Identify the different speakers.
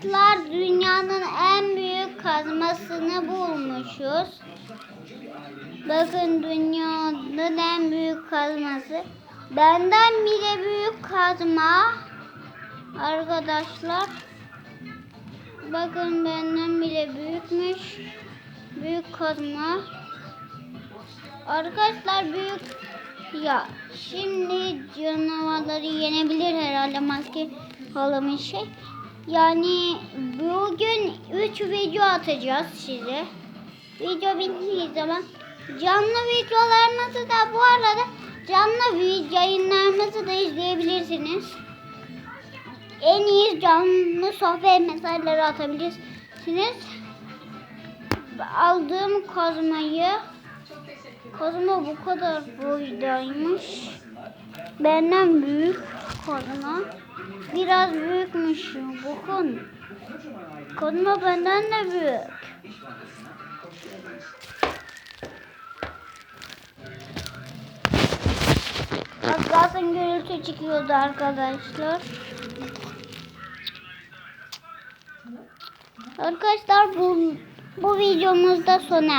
Speaker 1: Arkadaşlar dünyanın en büyük kazmasını bulmuşuz. Bakın dünyanın en büyük kazması. Benden bile büyük kazma. Arkadaşlar. Bakın benden bile büyükmüş. Büyük kazma. Arkadaşlar büyük ya şimdi canavarları yenebilir herhalde maske halamış şey. Yani bugün 3 video atacağız size. Video bittiği zaman canlı videolarımızı da bu arada canlı video yayınlarımızı da izleyebilirsiniz. En iyi canlı sohbet mesajları atabilirsiniz. Aldığım kozmayı Kozma bu kadar boydaymış. Benden büyük kozma. Biraz büyükmüş. Bakın. Kozma benden de büyük. Az kalsın gürültü çıkıyordu arkadaşlar. Arkadaşlar bu bu videomuzda sona